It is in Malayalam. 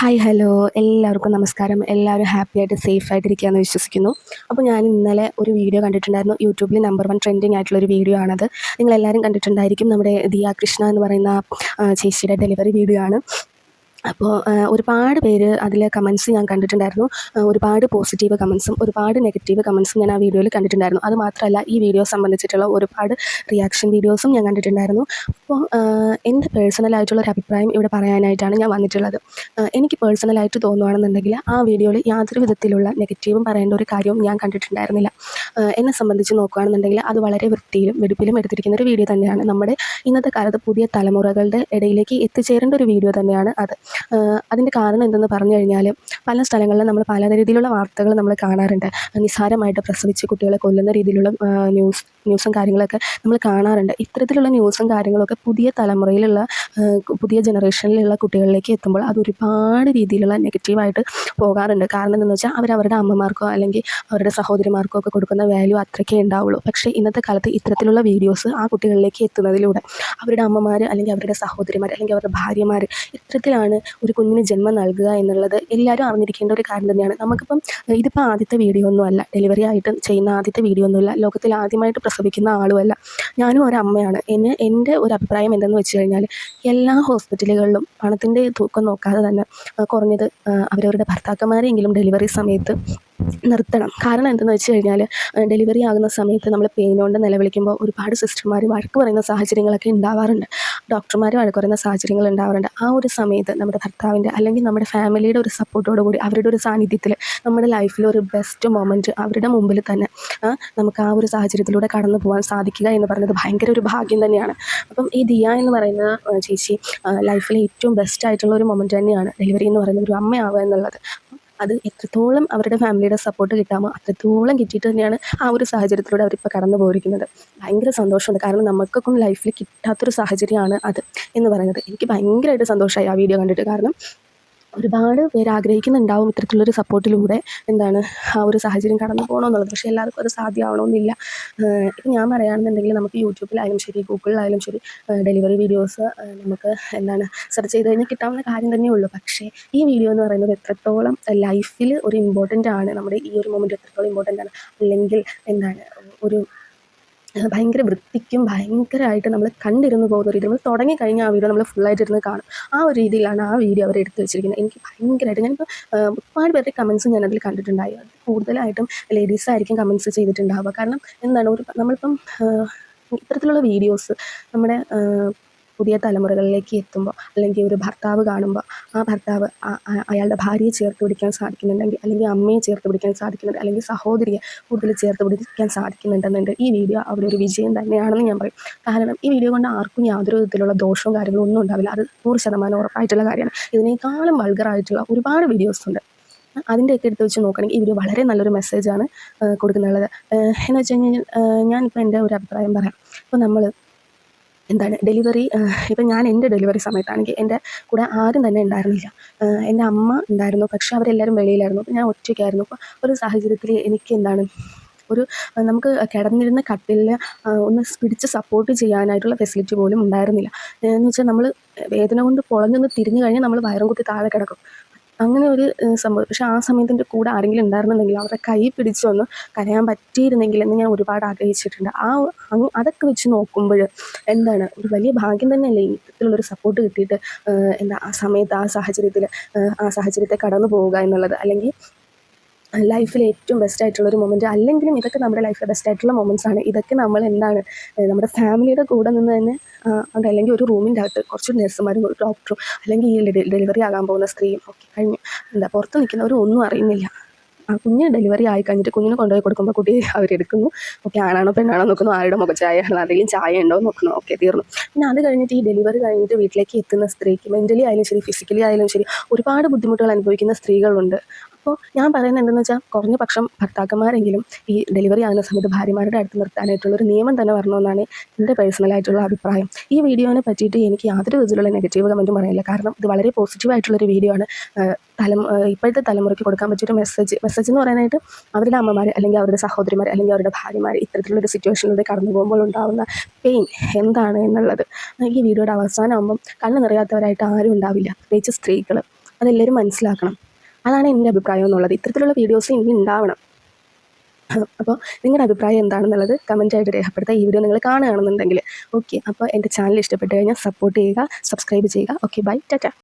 ഹായ് ഹലോ എല്ലാവർക്കും നമസ്കാരം. എല്ലാവരും ഹാപ്പി ആയിട്ട് സേഫ് ആയിട്ടിരിക്കുകയെന്ന് വിശ്വസിക്കുന്നു. അപ്പോൾ ഞാൻ ഇന്നലെ ഒരു വീഡിയോ കണ്ടിട്ടുണ്ടായിരുന്നു. യൂട്യൂബിൽ നമ്പർ വൺ ട്രെൻഡിങ് ആയിട്ടുള്ള ഒരു വീഡിയോ ആണത്. നിങ്ങളെല്ലാവരും കണ്ടിട്ടുണ്ടായിരിക്കും നമ്മുടെ ദിയാ കൃഷ്ണ എന്ന് പറയുന്ന ചേച്ചിയുടെ ഡെലിവറി വീഡിയോ ആണ്. അപ്പോൾ ഒരുപാട് പേര് അതിൽ കമൻസ് ഞാൻ കണ്ടിട്ടുണ്ടായിരുന്നു. ഒരുപാട് പോസിറ്റീവ് കമൻസും ഒരുപാട് നെഗറ്റീവ് കമൻസും ഞാൻ ആ വീഡിയോയിൽ കണ്ടിട്ടുണ്ടായിരുന്നു. അത് മാത്രമല്ല ഈ വീഡിയോ സംബന്ധിച്ചിട്ടുള്ള ഒരുപാട് റിയാക്ഷൻ വീഡിയോസും ഞാൻ കണ്ടിട്ടുണ്ടായിരുന്നു. അപ്പോൾ എന്റെ പേഴ്സണലായിട്ടുള്ള ഒരു അഭിപ്രായം ഇവിടെ പറയാനായിട്ടാണ് ഞാൻ വന്നിട്ടുള്ളത്. എനിക്ക് പേഴ്സണലായിട്ട് തോന്നുകയാണെന്നുണ്ടെങ്കിൽ ആ വീഡിയോയിൽ യാതൊരു വിധത്തിലുള്ള നെഗറ്റീവും പറയേണ്ട ഒരു കാര്യവും ഞാൻ കണ്ടിട്ടുണ്ടായിരുന്നില്ല. എന്നെ സംബന്ധിച്ച് നോക്കുകയാണെന്നുണ്ടെങ്കിൽ അത് വളരെ വൃത്തിയിലും വെടുപ്പിലും എടുത്തിരിക്കുന്ന ഒരു വീഡിയോ തന്നെയാണ്. നമ്മുടെ ഇന്നത്തെ കാലത്ത് പുതിയ തലമുറകളുടെ ഇടയിലേക്ക് എത്തിച്ചേരേണ്ട ഒരു വീഡിയോ തന്നെയാണ് അത്. അതിന്റെ കാരണം എന്തെന്ന് പറഞ്ഞു കഴിഞ്ഞാൽ പല സ്ഥലങ്ങളിലും നമ്മൾ പല രീതിയിലുള്ള വാർത്തകൾ നമ്മൾ കാണാറുണ്ട്. നിസ്സാരമായിട്ട് പ്രസവിച്ച് കുട്ടികളെ കൊല്ലുന്ന രീതിയിലുള്ള ന്യൂസ് ന്യൂസും കാര്യങ്ങളൊക്കെ നമ്മൾ കാണാറുണ്ട്. ഇത്തരത്തിലുള്ള ന്യൂസും കാര്യങ്ങളൊക്കെ പുതിയ തലമുറയിലുള്ള പുതിയ ജനറേഷനിലുള്ള കുട്ടികളിലേക്ക് എത്തുമ്പോൾ അത് ഒരുപാട് രീതിയിലുള്ള നെഗറ്റീവായിട്ട് പോകാറുണ്ട്. കാരണം എന്താണെന്ന് വെച്ചാൽ അവർ അവരുടെ അമ്മമാർക്കോ അല്ലെങ്കിൽ അവരുടെ സഹോദരിമാർക്കോ ഒക്കെ കൊടുക്കുന്ന വാല്യൂ അത്രയ്ക്കേ ഉണ്ടാവുള്ളൂ. പക്ഷേ ഇന്നത്തെ കാലത്ത് ഇത്തരത്തിലുള്ള വീഡിയോസ് ആ കുട്ടികളിലേക്ക് എത്തുന്നതിലൂടെ അവരുടെ അമ്മമാർ അല്ലെങ്കിൽ അവരുടെ സഹോദരിമാർ അല്ലെങ്കിൽ അവരുടെ ഭാര്യമാർ ഇത്തരത്തിലാണ് ഒരു കുഞ്ഞിന് ജന്മം നൽകുക എന്നുള്ളത് എല്ലാവരും അറിഞ്ഞിരിക്കേണ്ട ഒരു കാര്യം തന്നെയാണ്. നമുക്കിപ്പം ഇതിപ്പോൾ ആദ്യത്തെ വീഡിയോ ഒന്നുമല്ല ഡെലിവറി ആയിട്ട് ചെയ്യുന്ന ആദ്യത്തെ വീഡിയോ ഒന്നുമില്ല ലോകത്തിൽ ആദ്യമായിട്ട് പ്രസവിക്കുന്ന ആളുമല്ല ഞാനും ഒരു അമ്മയാണ്. എന്നെ എന്റെ ഒരു അഭിപ്രായം എന്തെന്ന് വെച്ച് കഴിഞ്ഞാൽ എല്ലാ ഹോസ്പിറ്റലുകളിലും പണത്തിന്റെ തൂക്കം നോക്കാതെ തന്നെ കുറഞ്ഞത് അവരവരുടെ ഭർത്താക്കന്മാരെങ്കിലും ഡെലിവറി സമയത്ത് നിർത്തണം. കാരണം എന്തെന്ന് വെച്ച് കഴിഞ്ഞാൽ ഡെലിവറി ആകുന്ന സമയത്ത് നമ്മൾ പെയിൻ കൊണ്ട് നിലവിളിക്കുമ്പോൾ ഒരുപാട് സിസ്റ്റർമാർ വഴക്ക് പറയുന്ന സാഹചര്യങ്ങളൊക്കെ ഉണ്ടാവാറുണ്ട്. ഡോക്ടർമാർ വഴക്ക് പറയുന്ന സാഹചര്യങ്ങൾ ഉണ്ടാവാറുണ്ട്. ആ ഒരു സമയത്ത് നമ്മുടെ ഭർത്താവിന്റെ അല്ലെങ്കിൽ നമ്മുടെ ഫാമിലിയുടെ ഒരു സപ്പോർട്ടോട് കൂടി അവരുടെ ഒരു സാന്നിധ്യത്തിൽ നമ്മുടെ ലൈഫിലെ ഒരു ബെസ്റ്റ് മൊമെന്റ് അവരുടെ മുമ്പിൽ തന്നെ നമുക്ക് ആ ഒരു സാഹചര്യത്തിലൂടെ കടന്നു പോകാൻ സാധിക്കുക എന്ന് പറയുന്നത് ഭയങ്കര ഒരു ഭാഗ്യം തന്നെയാണ്. അപ്പം ഈ ദിയ എന്ന് പറയുന്ന ചേച്ചി ലൈഫിലെ ഏറ്റവും ബെസ്റ്റ് ആയിട്ടുള്ള ഒരു മൊമെന്റ് തന്നെയാണ് ഡെലിവറി എന്ന് പറയുന്ന ഒരു അമ്മയാവുക എന്നുള്ളത്. അത് എത്രത്തോളം അവരുടെ ഫാമിലിയുടെ സപ്പോർട്ട് കിട്ടാമോ അത്രത്തോളം കിട്ടിയിട്ട് തന്നെയാണ് ആ ഒരു സാഹചര്യത്തിലൂടെ അവരിപ്പോൾ കടന്നു പോയിരിക്കുന്നത്. ഭയങ്കര സന്തോഷമുണ്ട്. കാരണം നമുക്കൊക്കെ ലൈഫിൽ കിട്ടാത്തൊരു സാഹചര്യമാണ് അത് എന്ന് പറയുന്നത്. എനിക്ക് ഭയങ്കരമായിട്ട് സന്തോഷമായി ആ വീഡിയോ കണ്ടിട്ട്. കാരണം ഒരുപാട് പേര് ആഗ്രഹിക്കുന്നുണ്ടാവും ഇത്തരത്തിലുള്ളൊരു സപ്പോർട്ടിലൂടെ എന്താണ് ആ ഒരു സാഹചര്യം കടന്നു പോകണമെന്നുള്ളത് പക്ഷേ എല്ലാവർക്കും അത് സാധ്യമാവണമെന്നില്ല. ഇപ്പം ഞാൻ പറയുകയാണെന്നുണ്ടെങ്കിൽ നമുക്ക് യൂട്യൂബിലായാലും ശരി ഗൂഗിളിലായാലും ശരി ഡെലിവറി വീഡിയോസ് നമുക്ക് എന്താണ് സെർച്ച് ചെയ്ത് കഴിഞ്ഞാൽ കിട്ടാവുന്ന കാര്യം തന്നെ ഉള്ളൂ. പക്ഷേ ഈ വീഡിയോ എന്ന് പറയുന്നത് എത്രത്തോളം ലൈഫിൽ ഒരു ഇമ്പോർട്ടന്റ് ആണ് നമ്മുടെ ഈ ഒരു മൊമെന്റ് എത്രത്തോളം ഇമ്പോർട്ടന്റ് ആണ്. അല്ലെങ്കിൽ എന്താണ് ഒരു ഭയങ്കര വൃത്തിക്കും ഭയങ്കരമായിട്ട് നമ്മൾ കണ്ടിരുന്ന് പോകുന്ന രീതി നമ്മൾ തുടങ്ങി കഴിഞ്ഞാൽ ആ വീഡിയോ നമ്മൾ ഫുള്ളായിട്ട് ഇരുന്ന് കാണും. ആ ഒരു രീതിയിലാണ് ആ വീഡിയോ അവർ എടുത്ത് വെച്ചിരിക്കുന്നത്. എനിക്ക് ഭയങ്കരമായിട്ട് ഞാനിപ്പോൾ ഒരുപാട് പേരുടെ കമൻസ് അതിൽ കണ്ടിട്ടുണ്ടായി. കൂടുതലായിട്ടും ലേഡീസ് ആയിരിക്കും കമൻസ് ചെയ്തിട്ടുണ്ടാവുക. കാരണം എന്താണ് ഒരു നമ്മളിപ്പം ഇത്തരത്തിലുള്ള വീഡിയോസ് നമ്മുടെ പുതിയ തലമുറകളിലേക്ക് എത്തുമ്പോൾ അല്ലെങ്കിൽ ഒരു ഭർത്താവ് കാണുമ്പോൾ ആ ഭർത്താവ് അയാളുടെ ഭാര്യയെ ചേർത്ത് പിടിക്കാൻ സാധിക്കുന്നുണ്ടെങ്കിൽ അല്ലെങ്കിൽ അമ്മയെ ചേർത്ത് പിടിക്കാൻ സാധിക്കുന്നുണ്ട് അല്ലെങ്കിൽ സഹോദരിയെ കൂടുതൽ ചേർത്ത് പിടിക്കാൻ സാധിക്കുന്നുണ്ടെന്നുണ്ട് ഈ വീഡിയോ അവിടെ ഒരു വിജയം തന്നെയാണെന്ന് ഞാൻ പറയും. കാരണം ഈ വീഡിയോ കൊണ്ട് ആർക്കും യാതൊരു വിധത്തിലുള്ള ദോഷവും കാര്യങ്ങളും ഒന്നും ഉണ്ടാവില്ല. അത് നൂറ് ശതമാനം ഉറപ്പായിട്ടുള്ള കാര്യമാണ്. ഇതിനേക്കാളും വൾഗറായിട്ടുള്ള ഒരുപാട് വീഡിയോസ് ഉണ്ട്. അതിന്റെയൊക്കെ എടുത്ത് വെച്ച് നോക്കണമെങ്കിൽ വീഡിയോ വളരെ നല്ലൊരു മെസ്സേജാണ് കൊടുക്കുന്നുള്ളത്. എന്ന് വെച്ച് കഴിഞ്ഞാൽ ഞാനിപ്പോൾ എന്റെ ഒരു അഭിപ്രായം പറയാം. ഇപ്പോൾ നമ്മൾ എന്താണ് ഡെലിവറി ഇപ്പം ഞാൻ എന്റെ ഡെലിവറി സമയത്താണെങ്കിൽ എന്റെ കൂടെ ആരും തന്നെ ഉണ്ടായിരുന്നില്ല. എന്റെ അമ്മ ഉണ്ടായിരുന്നു പക്ഷേ അവരെല്ലാവരും വെളിയിലായിരുന്നു. അപ്പോൾ ഞാൻ ഒറ്റയ്ക്കായിരുന്നു. അപ്പോൾ ഒരു സാഹചര്യത്തിൽ എനിക്ക് എന്താണ് ഒരു നമുക്ക് കിടന്നിരുന്ന കട്ടിലിൽ ഒന്ന് പിടിച്ച് സപ്പോർട്ട് ചെയ്യാനായിട്ടുള്ള ഫെസിലിറ്റി പോലും ഉണ്ടായിരുന്നില്ല. എന്ന് വെച്ചാൽ നമ്മൾ വേദന കൊണ്ട് പൊളഞ്ഞൊന്ന് തിരിഞ്ഞു കഴിഞ്ഞാൽ നമ്മൾ വയറും കുത്തി താഴെ കിടക്കും. അങ്ങനെ ഒരു സംഭവം. പക്ഷേ ആ സമയത്ത് എന്റെ കൂടെ ആരെങ്കിലും ഉണ്ടായിരുന്നുണ്ടെങ്കിൽ അവരുടെ കൈ പിടിച്ചൊന്ന് കരയാൻ പറ്റിയിരുന്നെങ്കിൽ എന്ന് ഞാൻ ഒരുപാട് ആഗ്രഹിച്ചിട്ടുണ്ട്. ആ അതൊക്കെ വെച്ച് നോക്കുമ്പോൾ എന്താണ് ഒരു വലിയ ഭാഗ്യം തന്നെയല്ലേ ഇത്തരത്തിലുള്ളൊരു സപ്പോർട്ട് കിട്ടിയിട്ട് എന്താ ആ സമയത്ത് ആ സാഹചര്യത്തിൽ ആ സാഹചര്യത്തെ കടന്നു പോവുക എന്നുള്ളത്. അല്ലെങ്കിൽ ലൈഫിലെ ഏറ്റവും ബെസ്റ്റ് ആയിട്ടുള്ള ഒരു മൊമെന്റ് അല്ലെങ്കിലും ഇതൊക്കെ നമ്മുടെ ലൈഫിലെ ബെസ്റ്റ് ആയിട്ടുള്ള മൊമെന്റ്സ് ആണ്. ഇതൊക്കെ നമ്മൾ എന്താണ് നമ്മുടെ ഫാമിലിയുടെ കൂടെ നിന്ന് തന്നെ അത് അല്ലെങ്കിൽ ഒരു റൂമിന്റെ അകത്ത് കുറച്ച് നഴ്സുമാരും ഒരു ഡോക്ടറും അല്ലെങ്കിൽ ഈ ഡെലിവറി ആകാൻ പോകുന്ന സ്ത്രീയും ഒക്കെ കഴിഞ്ഞു. എന്താ പുറത്ത് നിൽക്കുന്നവരും ഒന്നും അറിയുന്നില്ല. ആ കുഞ്ഞ് ഡെലിവറി ആയി കഴിഞ്ഞിട്ട് കുഞ്ഞിനെ കൊണ്ടുപോയി കൊടുക്കുമ്പോൾ കുട്ടി അവരെടുക്കുന്നു ഓക്കെ ആണാണോ പെണ്ണാണോ നോക്കുന്നു ആരുടെ മുഖചായ ആണോ അല്ലെങ്കിൽ ചായ ഉണ്ടോ നോക്കുന്നു. ഓക്കെ തീർന്നു. പിന്നെ അത് കഴിഞ്ഞിട്ട് ഈ ഡെലിവറി കഴിഞ്ഞിട്ട് വീട്ടിലേക്ക് എത്തുന്ന സ്ത്രീക്ക് മെന്റലി ആയാലും ശരി ഫിസിക്കലി ആയാലും ശരി ഒരുപാട് ബുദ്ധിമുട്ടുകൾ അനുഭവിക്കുന്ന സ്ത്രീകളുണ്ട്. അപ്പോൾ ഞാൻ പറയുന്നത് എന്തെന്ന് വെച്ചാൽ കുറഞ്ഞ പക്ഷം ഭർത്താക്കന്മാരെങ്കിലും ഈ ഡെലിവറി ആകുന്ന സമയത്ത് ഭാര്യമാരുടെ അടുത്ത് നിർത്താനായിട്ടുള്ള ഒരു നിയമം തന്നെ വരണമെന്നാണ് എന്റെ പേഴ്സണലായിട്ടുള്ള അഭിപ്രായം. ഈ വീഡിയോനെ പറ്റിയിട്ട് എനിക്ക് യാതൊരു വിധത്തിലുള്ള നെഗറ്റീവ് കമന്റും പറയില്ല കാരണം ഇത് വളരെ പോസിറ്റീവായിട്ടുള്ളൊരു വീഡിയോ ആണ്. തലം ഇപ്പോഴത്തെ തലമുറയ്ക്ക് കൊടുക്കാൻ പറ്റിയൊരു മെസ്സേജ് മെസ്സേജ് എന്ന് പറയാനായിട്ട് അവരുടെ അമ്മമാർ അല്ലെങ്കിൽ അവരുടെ സഹോദരിമാർ അല്ലെങ്കിൽ അവരുടെ ഭാര്യമാർ ഇത്തരത്തിലുള്ളൊരു സിറ്റുവേഷനിലൂടെ കടന്നു പോകുമ്പോൾ ഉണ്ടാകുന്ന പെയിൻ എന്താണ് എന്നുള്ളത്. ഈ വീഡിയോയുടെ അവസാനമാകുമ്പം കണ്ണ് നിറയാത്തവരായിട്ട് ആരും ഉണ്ടാവില്ല. പ്രത്യേകിച്ച് സ്ത്രീകൾ അതെല്ലാവരും മനസ്സിലാക്കണം. അതാണ് എന്റെ അഭിപ്രായം എന്നുള്ളത്. ഇത്തരത്തിലുള്ള വീഡിയോസ് ഇനി ഉണ്ടാവണം. അപ്പോൾ നിങ്ങളുടെ അഭിപ്രായം എന്താണെന്നുള്ളത് കമന്റായിട്ട് രേഖപ്പെടുത്തുക ഈ വീഡിയോ നിങ്ങൾ കാണുകയാണെന്നുണ്ടെങ്കിൽ. ഓക്കെ അപ്പോൾ എന്റെ ചാനൽ ഇഷ്ടപ്പെട്ട് കഴിഞ്ഞാൽ സപ്പോർട്ട് ചെയ്യുക സബ്സ്ക്രൈബ് ചെയ്യുക. Okay bye Tata